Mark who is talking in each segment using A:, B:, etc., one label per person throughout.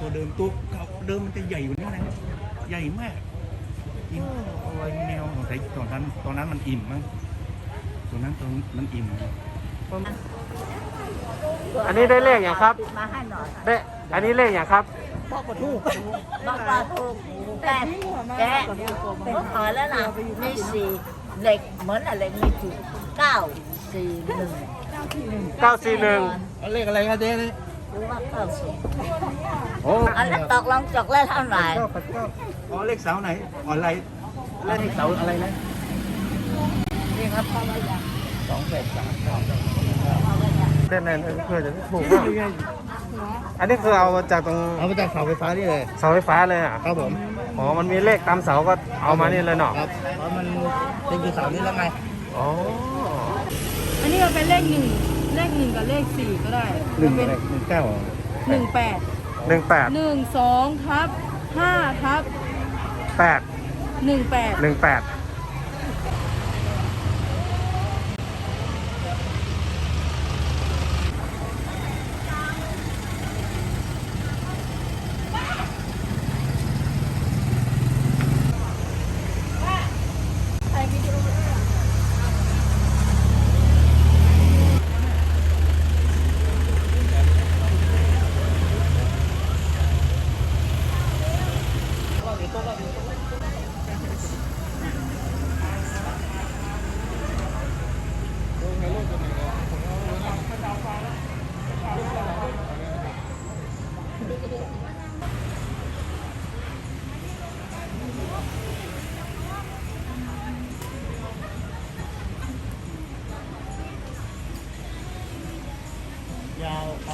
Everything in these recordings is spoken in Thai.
A: ตัเดิมตัวเก่าเดิมมันจะใหญ่กว่านี้นะใหญ่มากอิ่มอะไรแนวของไทยตอนนั้นตอนนั้นมันอิ่มมั้งตอนนั้นตอนมันอิ่ม
B: อันนี้ได้เลขอย่างครับ
C: มาให้หน่อย
B: ได้อันนี้เลขอย่างครับ
C: บอกกว่าถูบอกกว่าถูกแต่แต่ผมขอแล้วนะมีสีเหล็กเหมือนอะไรไม่จุก เก้าสี่หนึ่ง
B: 941
A: เลขอะไรครับเจ๊นี่
C: หรือว่าเก้าสี่
A: โอ้
C: อันนั้นตกลงจกแล้วเท่าไหร่
A: อ๋อเลขเสาไหนอ๋ออะไรเลขเสาอะไรนะ
C: นี่ครับพ่อมาอย่าง
A: สองแปดสามเก้า
B: เล่นนั่นเพื่อจะถูกว่าอันนี้คือเอามาจากตรง
A: เอามาจากเสาไฟฟ้านี่เลย
B: เสาไฟฟ้าเลยอะ
A: ครับผม
B: อ๋อมันมีเลขตามเสาก็เอามานี่เลยเนาะ
A: ครับเพราะมันเป็นอยู่เสานี่แล้วไง
B: อ๋อ
D: อันนี้มันเป็นเลขหนึ่งเลขหนึ่งกับเลขสี่ก็ได้
A: หนึ่ง
D: มัน
A: อะไร
D: เป็น
A: หนึ่งเก้า
D: หนึ่งแปด
B: 18
D: หนึ่งสองทับห้าทับ
B: 8
D: หนึ่งแปด
B: 18
A: ย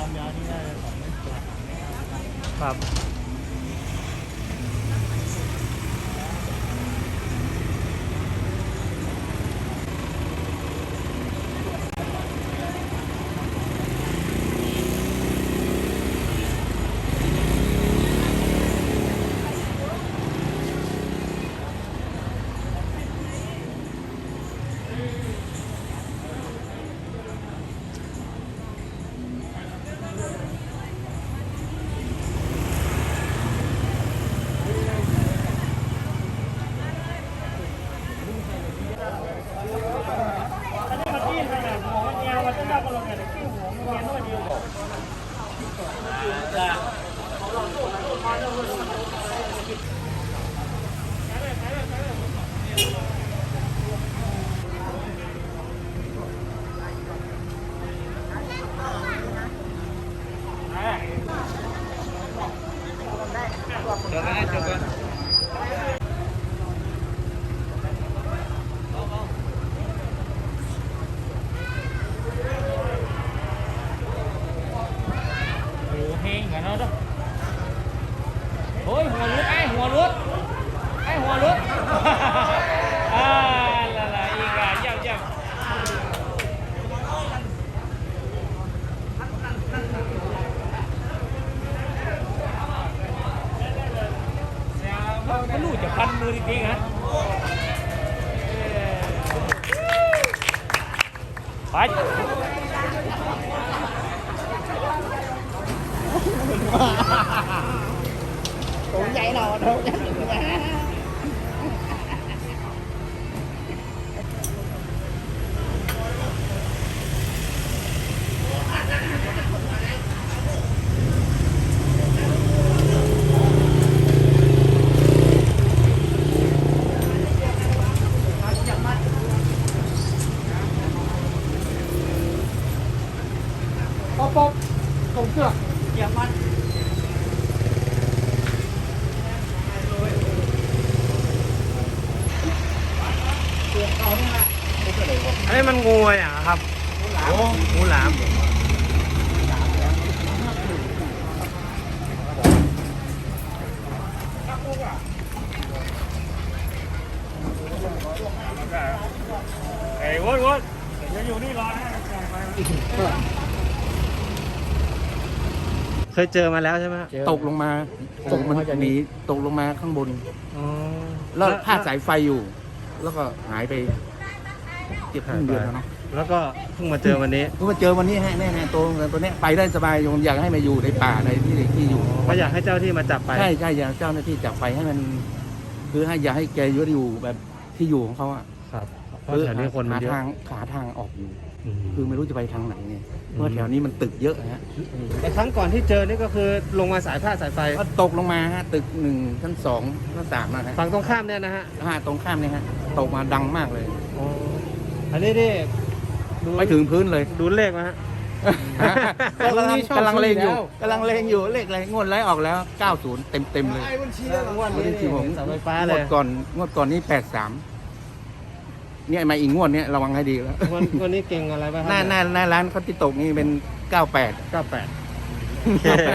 A: ความยาวนี่ได้สองเมตรกว่า
B: ครับ
E: โอ้เฮงกันเนาะโอ้ยหัวรุดไอ้หัวรุดไอ้หัวรุด อ่าละละอีกอะเยี่ยมเยี่ยมก็ รู้จะพันมื อจริงๆฮะไป
B: อันนี้มันงูอะไรอะครับโอ้งูหลาม
E: ไอ้วุ้นวุ้นเดี๋ยวอยู่นี่รอนะ
B: เคยเจอมาแล้วใช่ไหมฮะ
A: ตกลงมาตกมันหนีตกลงมาข้างบน
B: อ๋อ
A: แล้วพาดสายไฟอยู่ แล้วก็หายไปเก็บครึ่งเดือนแล้วเนาะ
B: แแล้วก็เพิ่งมาเจอวันนี้
A: เพิ่งมาเจอวันนี้ฮะเนี่ยฮะตัวตัวเนี้ยไปได้สบายผมอยากให้มาอยู่ในป่าในที่ที่อยู่
B: ก็อยากให้เจ้าที่มาจับไป
A: ใช่ใช่อยากเจ้าหน้าที่จับไปให้มัน คือให้อย่าให้แกยึดอยู่แบบที่อยู่ของเขาอะ
B: ครับเพราะแถวนี้คนมันเยอะ
A: หาทางขาทางออกอยู่
B: อืม
A: คือไม่รู้จะไปทางไหนเนี่ย
B: อืม
A: เพราะแถวนี้มันตึกเยอะฮะ
B: แต่ครั้งก่อนที่เจอนี่ก็คือลงมาสายผ้าสายไฟ
A: ก็ตกลงมาฮะตึกหนึ่งชั้นสองชั้นสามนะฮะ
B: ฝั่งตรงข้ามเนี่ยนะฮะ
A: ห้าตรงข้ามเนี่ยฮะตกมาดังมากเลย
B: อ๋ออันนี้นี่ดู
A: ไปถึงพื้นเลย
B: ดูเลขไหมฮะ
A: กำลัง
B: นี่ชอบ
A: กำลังเลงอยู่
B: ซื้อแล้ว
A: กำลังเลงอยู่เลขอะไรงวดไรออกแล้ว 90 เต็มเต็มๆเลย
B: งวดนี้
A: ที่ผม
B: เสาไฟฟ้างเล
A: วยดก่อนงวดก่อนนี่83 เนี่ยมาอีกงวดเนี้ยระวังให้ดีแล้ว
B: งวดงวดนี้เก่งอะไรบ้างค
A: หน้า
B: รับ
A: หน้าหน้าร้านเขาที่ตกนี่เป็น98
B: 98โอเค